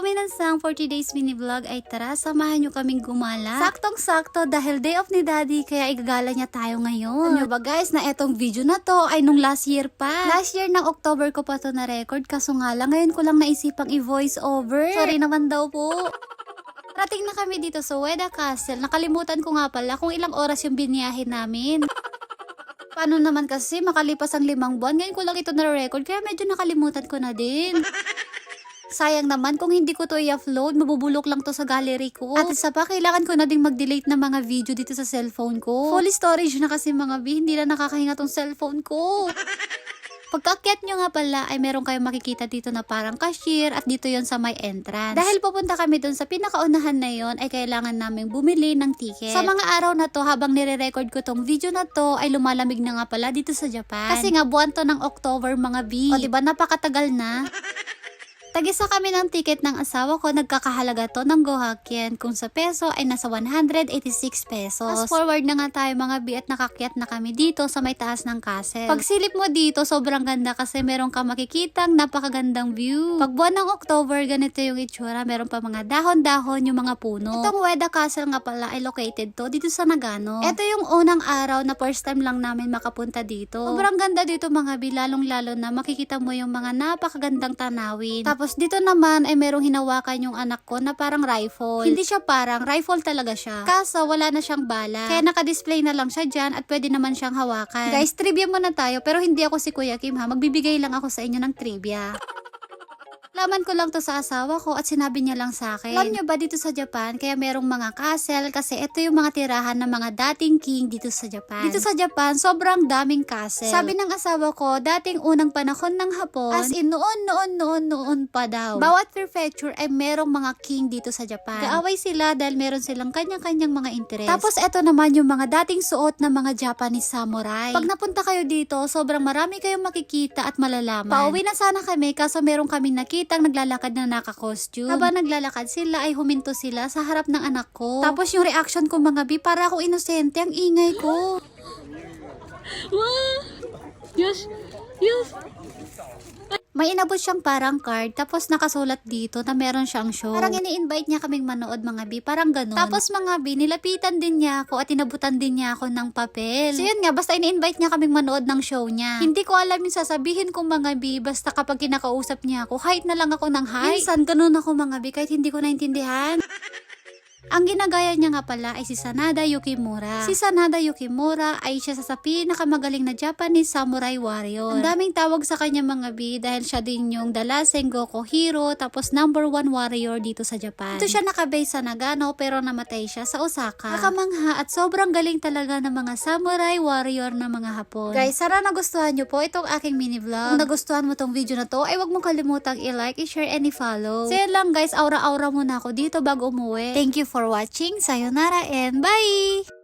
Hello, Minansang! 40 days mini vlog ay tara, samahan nyo kaming gumala. Saktong-sakto dahil day off ni daddy, kaya igagala niya tayo ngayon. Ano ba guys, na etong video na to ay nung last year pa. Last year ng October ko pa to na record, kaso nga lang ngayon ko lang naisipang i-voice over. Sorry naman daw po. Rating na kami dito sa Ueda Castle. Nakalimutan ko nga pala kung ilang oras yung biniyahin namin. Paano naman kasi makalipas ang limang buwan, ngayon ko lang ito na-record, kaya medyo nakalimutan ko na din. Sayang naman kung hindi ko to i-upload, mabubulok lang to sa gallery ko. At isa pa, kailangan ko na ding mag-delete ng mga video dito sa cellphone ko. Full storage na kasi mga B, hindi na nakakahinga tong cellphone ko. Pagkakyat nyo nga pala ay meron kayong makikita dito na parang cashier at dito yon sa may entrance. Dahil pupunta kami dun sa pinakaunahan na yon ay kailangan naming bumili ng ticket. Sa mga araw na to habang nire-record ko tong video na to ay lumalamig na nga pala dito sa Japan. Kasi nga buwan to ng October mga B. O diba napakatagal na. Tagisa kami ng ticket ng asawa ko, nagkakahalaga to ng Gohakyen. Kung sa peso ay nasa 186 pesos. Fast forward na nga tayo mga bi at nakakyat na kami dito sa may taas ng castle. Pag silip mo dito, sobrang ganda kasi meron ka makikitang napakagandang view. Pag buwan ng October, ganito yung itsura. Meron pa mga dahon-dahon yung mga puno. Itong Ueda Castle nga pala ay located to dito sa Nagano. Ito yung unang araw na first time lang namin makapunta dito. Sobrang ganda dito mga bi, lalong-lalo na makikita mo yung mga napakagandang tanawin. Tapos dito naman ay merong hinawakan yung anak ko na parang rifle. Hindi siya parang, rifle talaga siya. Kaso wala na siyang bala. Kaya naka-display na lang siya dyan at pwede naman siyang hawakan. Guys, trivia muna tayo pero hindi ako si Kuya Kim ha. Magbibigay lang ako sa inyo ng trivia. Laman ko lang to sa asawa ko at sinabi niya lang sa akin. Alam niyo ba dito sa Japan, kaya merong mga castle kasi ito yung mga tirahan ng mga dating king dito sa Japan. Dito sa Japan, sobrang daming castle. Sabi ng asawa ko, dating unang panahon ng Hapon, as in noon, noon, noon, noon pa daw. Bawat prefecture ay merong mga king dito sa Japan. Kaaway sila dahil meron silang kanya-kanyang mga interes. Tapos ito naman yung mga dating suot ng mga Japanese samurai. Pag napunta kayo dito, sobrang marami kayong makikita at malalaman. Pauwi na sana kami kaso meron kaming nakitang naglalakad na naka-costume. Habang naglalakad sila ay huminto sila sa harap ng anak ko. Tapos yung reaction ko mga bi, para ako inosente, ang ingay ko. Wow! Yes! Yes! May inabot siyang parang card, tapos nakasulat dito na meron siyang show. Parang ini-invite niya kaming manood mga bi, parang ganun. Tapos mga bi, nilapitan din niya ako at inabutan din niya ako ng papel. So yun nga, basta ini-invite niya kaming manood ng show niya. Hindi ko alam yung sasabihin kong mga bi, basta kapag kinakausap niya ako, height na lang ako ng height. Minsan, ganun ako mga bi, kahit hindi ko naintindihan. Ang ginagaya niya nga pala ay si Sanada Yukimura. Si Sanada Yukimura ay siya sa pinakamagaling na Japanese samurai warrior. Ang daming tawag sa kanya mga bi dahil siya din yung Dala Sengoku hero tapos number one warrior dito sa Japan. Ito siya nakabase sa Nagano pero namatay siya sa Osaka. Nakamangha at sobrang galing talaga ng mga samurai warrior na mga Hapon. Guys, sana nagustuhan nyo po itong aking mini vlog. Kung nagustuhan mo tong video na to, ay wag mo kalimutang i-like, i-share, and i-follow. So yan lang guys, aura-aura muna ako dito bago umuwi. Thank you for watching. Sayonara and bye!